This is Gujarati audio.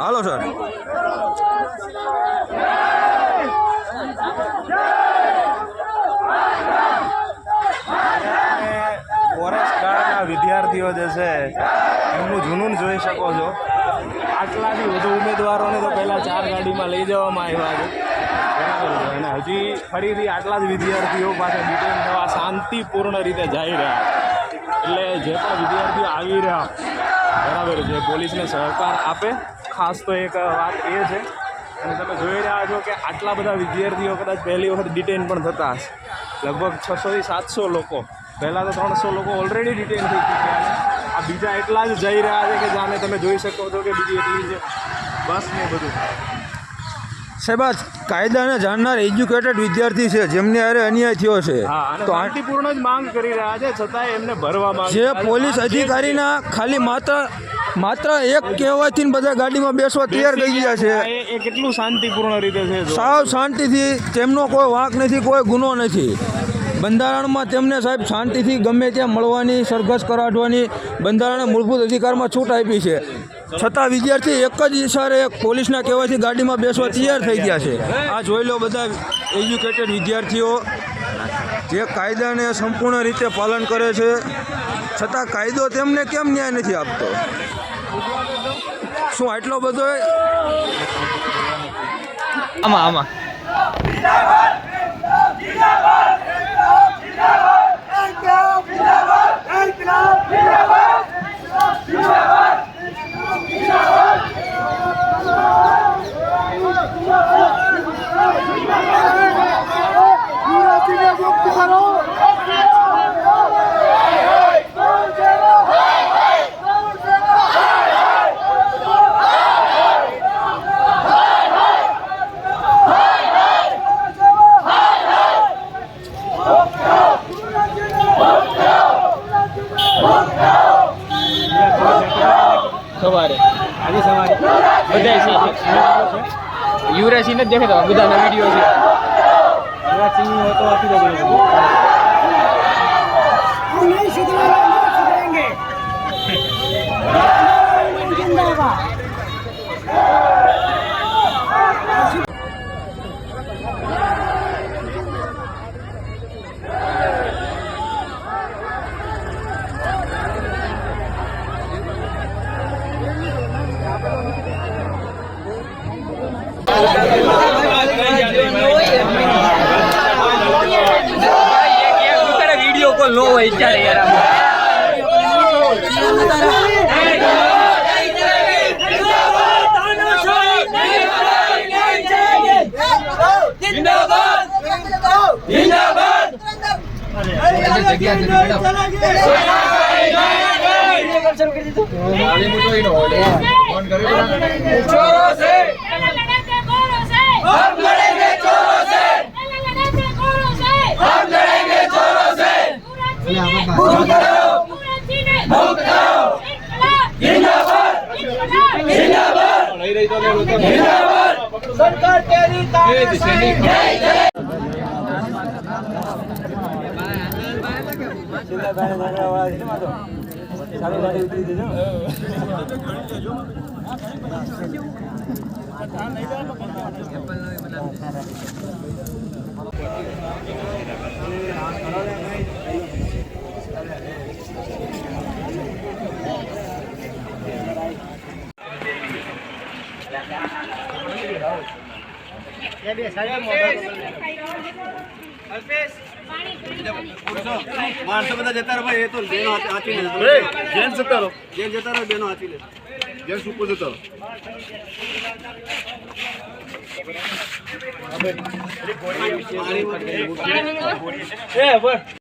હાલો, સર. ફોરેસ્ટ વિદ્યાર્થીઓ જે છે, એમનું જૂનૂન જોઈ શકો છો. આટલાથી વધુ ઉમેદવારોને તો પહેલાં ચાર ગાડીમાં લઈ જવામાં આવ્યા છે. અને હજી ફરીથી આટલા જ વિદ્યાર્થીઓ પાસે ડિટેન થવા શાંતિપૂર્ણ રીતે જઈ રહ્યા એટલે જે પણ વિદ્યાર્થીઓ આવી રહ્યા, બરાબર છે, પોલીસને સહકાર આપે. ખાસ તો એક વાત એ છે. અને તમે જોઈ રહ્યા છો કે આટલા બધા વિદ્યાર્થીઓ કદાચ પહેલી વખત ડિટેન પણ થતા હશે. લગભગ છસોથી સાતસો લોકો. પહેલાં તો ત્રણસો લોકો ઓલરેડી ડિટેન થઈ ચૂક્યા છે. આ બીજા એટલા જ જઈ રહ્યા છે કે જાણે તમે જોઈ શકો છો કે બીજી એટલી જ બસ ને બધું. સાહેબ આ કાયદાને જાણનાર એજ્યુકેટેડ વિદ્યાર્થી છે જેમને અરે અન્યાય થયો છે. તો આંટીપૂર્ણ જ માંગ કરી રહ્યા છે છતાંય એમને ભરવામાં જે પોલીસ અધિકારીના ખાલી માત્ર માત્ર એક કહેવાથી બધા ગાડીમાં બેસવા તૈયાર થઈ ગયા છે. એ કેટલું શાંતિપૂર્ણ રીતે છે સાવ શાંતિથી તેમનો કોઈ વાંક નથી કોઈ ગુનો નથી. બંધારણમાં તેમને સાહેબ શાંતિથી ગમે ત્યાં મળવાની સરઘસ કરાવવાની બંધારણે મૂળભૂત અધિકારમાં છૂટ આપી છે. છતાં વિદ્યાર્થી એક જ ઈશારે પોલીસના કહેવાથી ગાડીમાં બેસવા તૈયાર થઈ ગયા છે. આ જોઈ લો બધા એજ્યુકેટેડ વિદ્યાર્થીઓ જે કાયદાને સંપૂર્ણ રીતે પાલન કરે છે. છતાં કાયદો તેમને કેમ ન્યાય નથી આપતો? શું આટલો બધો આમાં આમાં. સવારે. આજે સવારે. બધા છે યુવરાજ સિંહ જ દેખાતા બધાના વીડિયો છે. યુવરાજ સિંહ તો આપી દો વીડિયો કોલ નો હોય ત્યારે યાર સરકાર તેરી તારે ચાલો માણસો બધા જતા રહો ભાઈ એ તો બેનો હાથી લે જેન જતા રહો. જેન જતા રહો બેનો હાથી લે જેન સુપર જતા રહો.